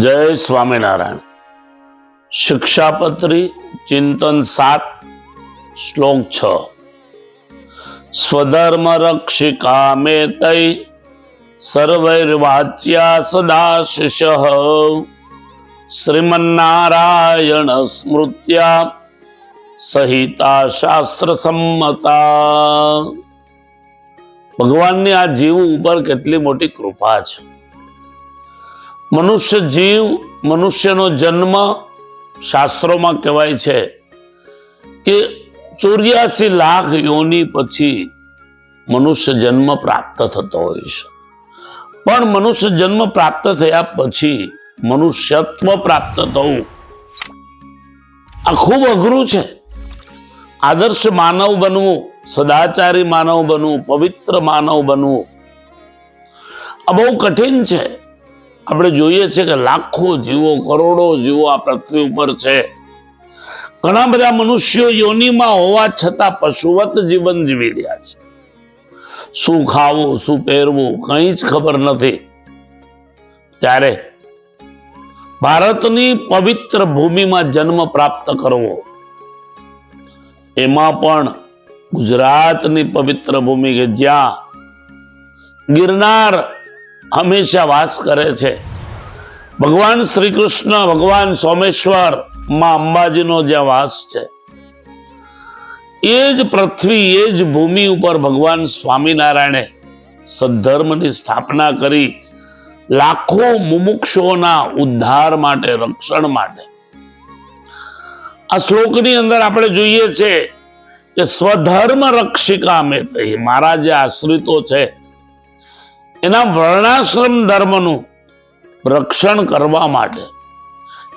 જય સ્વામિનારાયણ. શિક્ષાપત્રી ચિંતન સાત, શ્લોક છ. સ્વધર્મ રક્ષિકા મે તૈ સર્વૈર્વાચ્યા સદા શિષ શ્રીમન્નારાયણ સ્મૃત્યા સહિતા શાસ્ત્ર સંમતા ભગવાનની આ જીવ ઉપર કેટલી મોટી કૃપા છે. મનુષ્ય જીવ, મનુષ્યનો જન્મ શાસ્ત્રોમાં કહેવાય છે કે ચોર્યાસી લાખ યોની પછી મનુષ્ય જન્મ પ્રાપ્ત થતો હોય છે. પણ મનુષ્ય જન્મ પ્રાપ્ત થયા પછી મનુષ્યત્વ પ્રાપ્ત થવું આ ખૂબ અઘરું છે. આદર્શ માનવ બનવું, સદાચારી માનવ બનવું, પવિત્ર માનવ બનવું આ બહુ કઠિન છે. આપણે જોઈએ છીએ કે લાખો જીવો, કરોડો જીવો આ પૃથ્વી ઉપર છે. ઘણા બધા મનુષ્યો યોનિમાં હોવા છતાં પશુવત જીવન જીવી રહ્યા છે. શું ખાવું, શું પહેરવું, કંઈ જ ખબર નથી. ત્યારે ભારતની પવિત્ર ભૂમિમાં જન્મ પ્રાપ્ત કરવો, એમાં પણ ગુજરાતની પવિત્ર ભૂમિ કે જ્યાં ગિરનાર હંમેશા વાસ કરે છે. ભગવાન શ્રી કૃષ્ણ ભગવાન સોમેશ્વરમાં અંબાજીનો જ્યાં વાસ છે. એ જ પૃથ્વી, એ જ ભૂમિ ઉપર ભગવાન સ્વામિનારાયણે સદ્ધર્મની સ્થાપના કરી લાખો મુમુક્ષોના ઉદ્ધાર માટે, રક્ષણ માટે. આ શ્લોકની અંદર આપણે જોઈએ છે કે સ્વધર્મ રક્ષિકા મેં મારા જે આશ્રિતો છે એના વર્ણાશ્રમ ધર્મનું રક્ષણ કરવા માટે,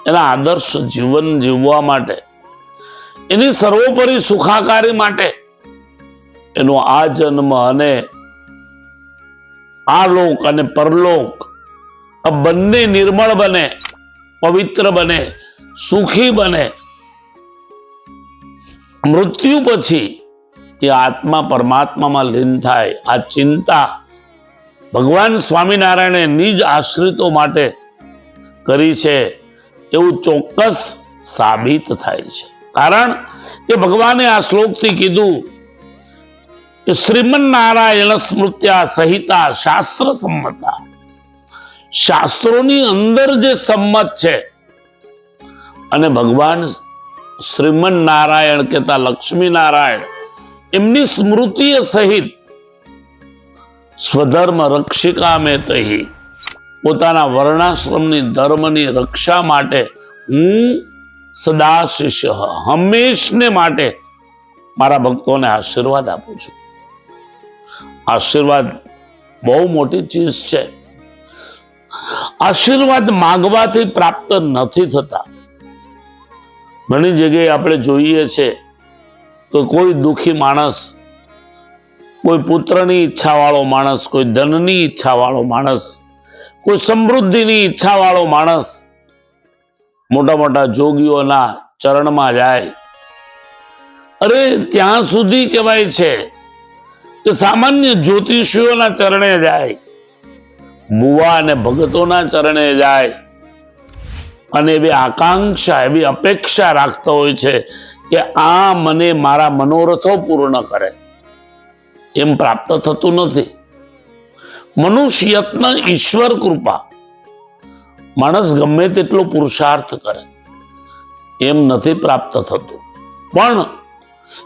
એના આદર્શ જીવન જીવવા માટે, એની સર્વોપરી સુખાકારી માટે એનો આ જન્મ અને આ લોક અને પરલોક, આ બંને નિર્મળ બને, પવિત્ર બને, સુખી બને. મૃત્યુ પછી એ આત્મા પરમાત્મામાં લીન થાય, આ ચિંતા ભગવાન સ્વામિનારાયણે નિજ આશ્રિતો માટે કરી છે એવું ચોક્કસ સાબિત થાય છે. કારણ કે ભગવાને આ શ્લોકથી કીધું કે શ્રીમન નારાયણ સ્મૃત્યા સહિતા શાસ્ત્ર સંમતા. શાસ્ત્રોની અંદર જે સંમત છે અને ભગવાન શ્રીમન નારાયણ કહેતા લક્ષ્મી નારાયણ એમની સ્મૃતિએ સહિત સ્વધર્મ રક્ષિકા મેં તહી. પોતાના વર્ણાશ્રમની ધર્મની રક્ષા માટે હું સદા હંમેશને માટે મારા ભક્તોને આશીર્વાદ આપું છું. આશીર્વાદ બહુ મોટી ચીજ છે. આશીર્વાદ માગવાથી પ્રાપ્ત નથી થતા. ઘણી જગ્યાએ આપણે જોઈએ છે તો કોઈ દુઃખી માણસ કોઈ પુત્રની ઈચ્છા વાળો માણસ, કોઈ ધનની ઈચ્છા વાળો માણસ, કોઈ સમૃદ્ધિની ઈચ્છા વાળો માણસ મોટા મોટા જોગીઓના ચરણમાં જાય. અરે ત્યાં સુધી કહેવાય છે કે સામાન્ય જ્યોતિષીઓના ચરણે જાય, બુવા અને ભગતોના ચરણે જાય. અને એવી આકાંક્ષા, એવી અપેક્ષા રાખતો હોય છે કે આ મને મારા મનોરથો પૂર્ણ કરે. એમ પ્રાપ્ત થતું નથી. મનુષ્યત્ન ઈશ્વર કૃપા. માણસ ગમે તેટલો પુરુષાર્થ કરે, એમ નથી પ્રાપ્ત થતું. પણ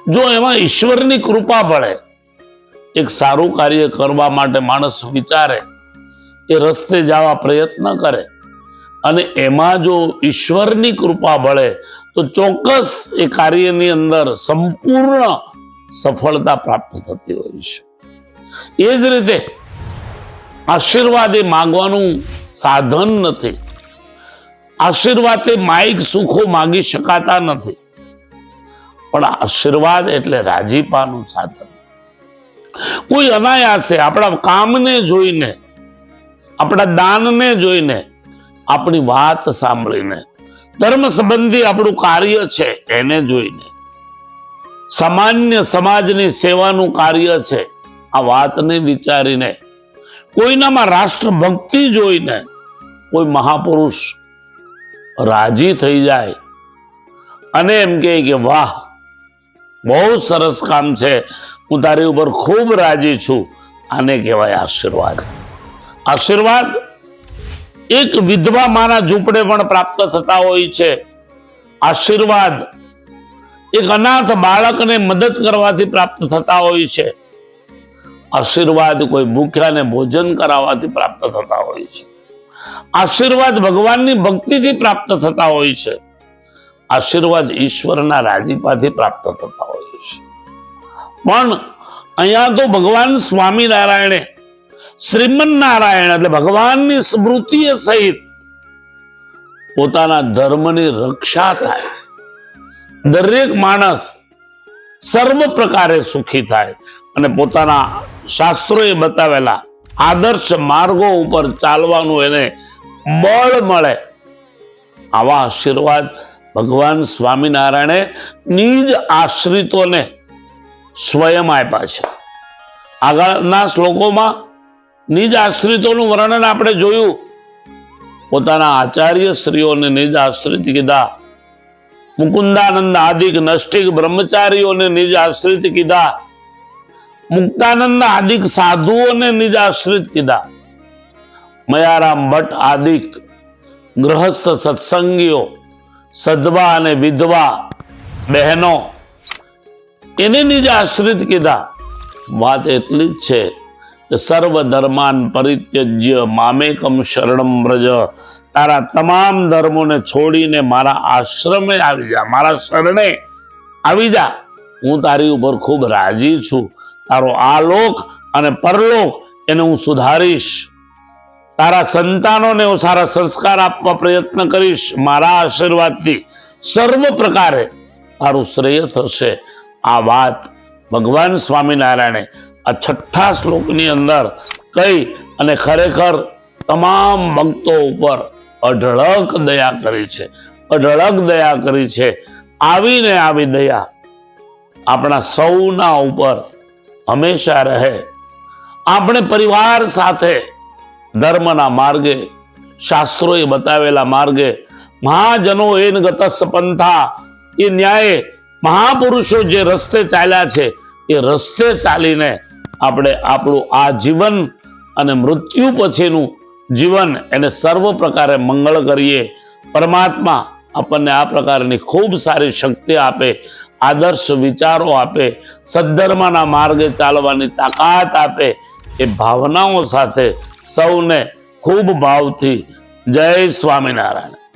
જો એમાં ઈશ્વરની કૃપા પડે એક સારું કાર્ય કરવા માટે માણસ વિચારે, એ રસ્તે જવા પ્રયત્ન કરે, અને એમાં જો ઈશ્વરની કૃપા ભળે, તો ચોક્કસ એ કાર્યની અંદર સંપૂર્ણ સફળતા પ્રાપ્ત થતી હોય છે. એ જ રીતે આશીર્વાદ એ માગવાનું સાધન નથી. આશીર્વાદ એ માઇક સુખો માગી શકાતા નથી. પણ આશીર્વાદ એટલે રાજીપાનું સાધન. કોઈ અનાયાસે આપણા કામને જોઈને, આપણા દાનને જોઈને આપણી વાત સાંભળીને, ધર્મ સંબંધી આપણું કાર્ય છે એને જોઈને સામાન્ય સમાજની સેવાનું કાર્ય છે. આ વાતને વિચારીને, કોઈનામાં રાષ્ટ્રભક્તિ જોઈને કોઈ મહાપુરુષ રાજી થઈ જાય અને એમ કહે કે, વાહ, બહુ સરસ કામ છે. હું તારી ઉપર ખૂબ રાજી છું. આને કહેવાય આશીર્વાદ. આશીર્વાદ એક વિધવા માના ઝૂંપડે પણ પ્રાપ્ત થતા હોય છે. આશીર્વાદ એક અનાથ બાળકને મદદ કરવાથી પ્રાપ્ત થતા હોય છે. આશીર્વાદ કોઈ ભૂખ્યાને ભોજન કરાવવાથી પ્રાપ્ત થતા હોય છે. આશીર્વાદ ભગવાનની ભક્તિથી પ્રાપ્ત થતા હોય છે. આશીર્વાદ ઈશ્વરના રાજીપાથી પ્રાપ્ત થતા હોય છે. પણ અહીંયા તો ભગવાન સ્વામિનારાયણે શ્રીમન નારાયણ એટલે ભગવાનની સ્મૃતિએ સહિત પોતાના ધર્મની રક્ષા થાય. દરેક માણસ સર્વ પ્રકારે સુખી થાય અને પોતાના શાસ્ત્રોએ બતાવેલા આદર્શ માર્ગો ઉપર ચાલવાનું એને બળ મળે. આવા આશીર્વાદ ભગવાન સ્વામિનારાયણે નિજ આશ્રિતોને સ્વયં આપ્યા છે. આગળના શ્લોકોમાં નિજ આશ્રિતોનું વર્ણન આપણે જોયું. પોતાના આચાર્ય શ્રીઓને નિજ આશ્રિત કીધા. મુકુંદાનંદ આદિક નષ્ટિક બ્રહ્મચારીઓને નિજ આશ્રિત કીધા. મુક્તાનંદ આદિક સાધુઓને નિજ આશ્રિત કીધા. મયારામ ભટ્ટ આદિક ગૃહસ્થ સત્સંગીઓ, સદવા અને વિધવા બહેનો, એને નિજ આશ્રિત કીધા. વાત એટલી જ છે કે સર્વ ધર્માન પરિત્યજ્ય, મામેકમ શરણમ વ્રજ. તારા તમામ ધર્મોને છોડીને મારા આશ્રમે આવી જા, મારા શરણે આવી જા. હું તારી ઉપર ખૂબ રાજી છું. તારો આ લોક અને પરલોક એને હું સુધારીશ. તારા સંતાનોને હું સારા સંસ્કાર આપવા પ્રયત્ન કરીશ. મારા આશીર્વાદથી સર્વ પ્રકારે તારું શ્રેય થશે. આ વાત ભગવાન સ્વામિનારાયણે આ છઠ્ઠા શ્લોકની અંદર કહી અને ખરેખર તમામ ભક્તો ઉપર અઢળક દયા કરી છે. અઢળક દયા કરી છે. આવીને આવી દયા આપણા સૌના ઉપર હંમેશા રહે. આપણે પરિવાર સાથે ધર્મના માર્ગે, શાસ્ત્રોએ બતાવેલા માર્ગે, મહાજનો એન ગત પંથા, એ ન્યાયે મહાપુરુષો જે રસ્તે ચાલ્યા છે, એ રસ્તે ચાલીને આપણે આપણું આ જીવન અને મૃત્યુ પછીનું જીવન એને સર્વ પ્રકારે મંગળ કરીએ. પરમાત્મા આપણને આ પ્રકારની ખૂબ સારી શક્તિ આપે, આદર્શ વિચારો આપે, સદ્ધર્માના માર્ગે ચાલવાની તાકાત આપે એ ભાવનાઓ સાથે સૌને ખૂબ ભાવથી જય સ્વામિનારાયણ.